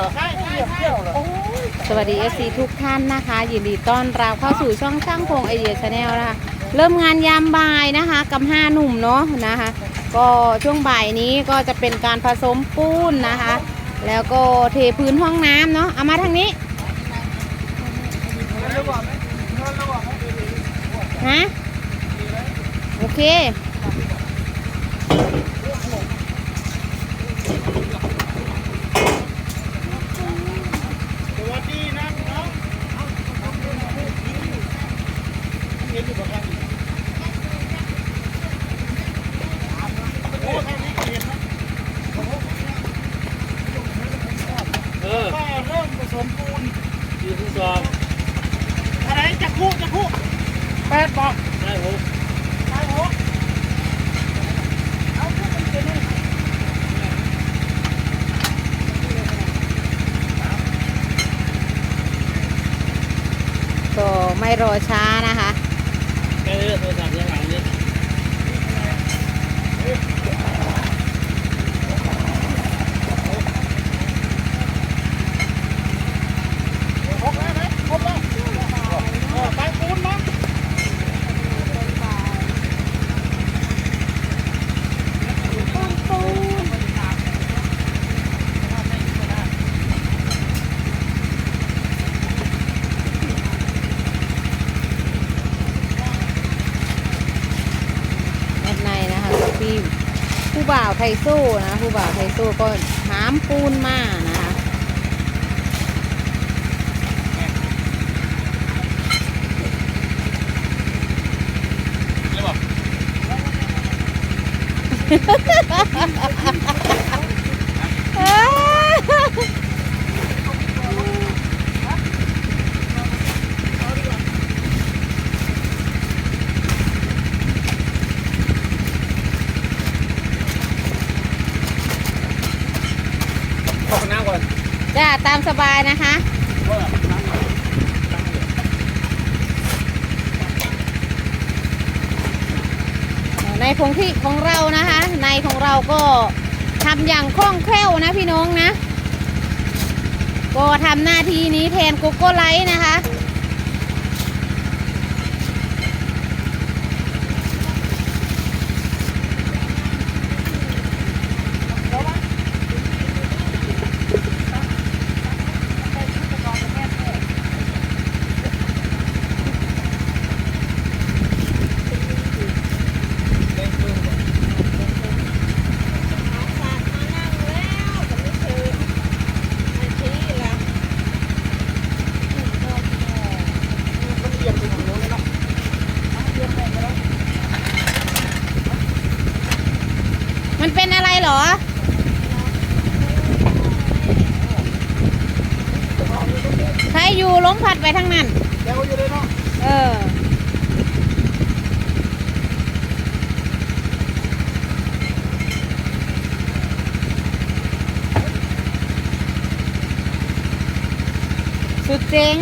รอใช่ใช่เที่ยวเอสวัสดี FC ทุกท่านนะคะ ยินดีต้อนรับเข้าสู่ช่องช่างพงไอเดียชาแนลนะคะ เริ่มงานยามบ่ายนะคะ กับห้าหนุ่มเนาะนะคะ ก็ช่วงบ่ายนี้ก็จะเป็นการผสมปูนนะคะ แล้วก็เทพื้นห้องน้ำเนาะเอามาทางนี้ฮะโอเค สวัสดีนะพี่น้องเห็นอยู่ประกันโอ้ทางนี้เห็นนะ เออ ก็เริ่ มผสมปูนยืนที่สองอะไรจะคุจะคุแปดบอกได้หกไปหกเอาคุมันเป็นยังไงก็ไม่รอช้านะคะ แค่เลือกโทรศัพท์ยังหลังนี้ หกแล้วไหมครบแล้วเออไปปูนนะ แอดในนะคะกับพี่ผู้บ่าวไทยสู้นะผู้บ่าวไทยสู้ก็หามปูนมานะคะ แล้วบอก ขอน้ำก่อนจ้าตามสบายนะคะในพงที่ของเรานะคะ ในของเราก็ทำอย่างคล่องแคล่วนะพี่น้องนะ ก็ทำหน้าที่นี้แทนโกโก้ไลท์นะคะ มันเหยียบไปถึงโน้นแล้วนะเหยียบไปแล้ว มันเป็นอะไรเหรอ ใครอยู่ล้มพัดไปทั้งนั้นเดี๋ยวอยู่เลยเนาะ เออสุดเจ๋ง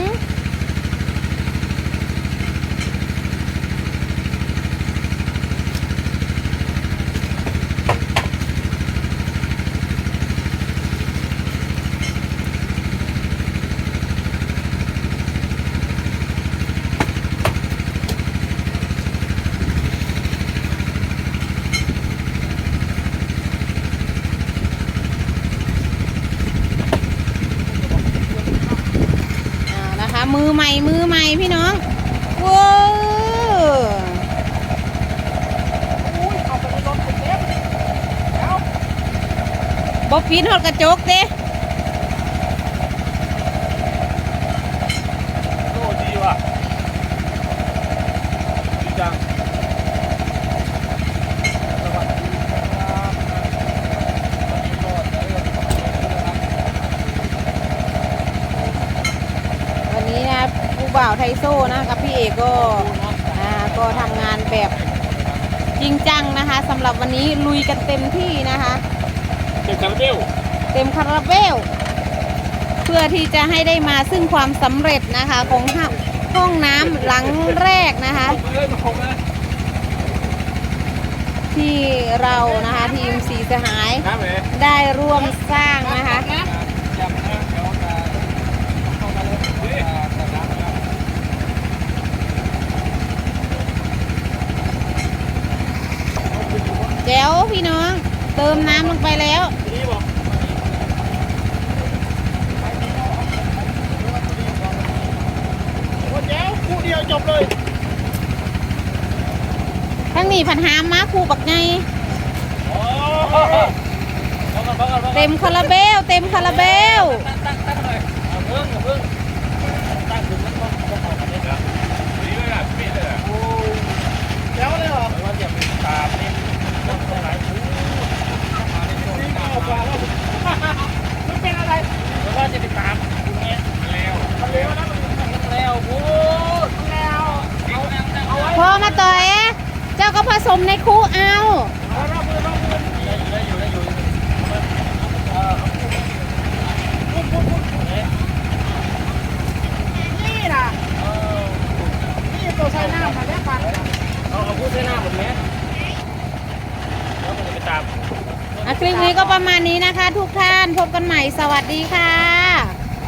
มือใหม่มือใหม่พี่น้องว้าวอุ้ยเอาไปในรถไปเต็มแล้วบอปีนหอดกระจกเด้ โอ้ดีว่ะดีจัง วันนี้นะผู้ บ่าวไทโซ่นะกับพี่เอกก็อ่าก็ทำงานแบบจริงจังนะคะสำหรับวันนี้ลุยกันเต็มที่นะคะ เต็มคาราเบลเต็มคาราเบลเพื่อที่จะให้ได้มาซึ่งความสำเร็จนะคะของห้องห้องน้ำหลังแรกนะคะ เอ้ยมาคงนะที่เรานะคะทีมสีสหายน้ำไหมได้ร่วมสร้างนะคะ จับนะ เดี๋ยวพี่น้อง เติมน้ำลงไปแล้ว คู่เทั้งนี้ผันหามมาคู่บักไง เต็มคาราเบล เต็ม ราก็ผสมในคู่เอานี่ล่ะนี่ตัวใช้น้ำมาได้ปันเอาเอาพูดใช้น้ำหมดไหมแล้วมันจะไปตาม อะคลิปนี้ก็ประมาณนี้นะคะ ทุกท่านพบกันใหม่สวัสดีค่ะ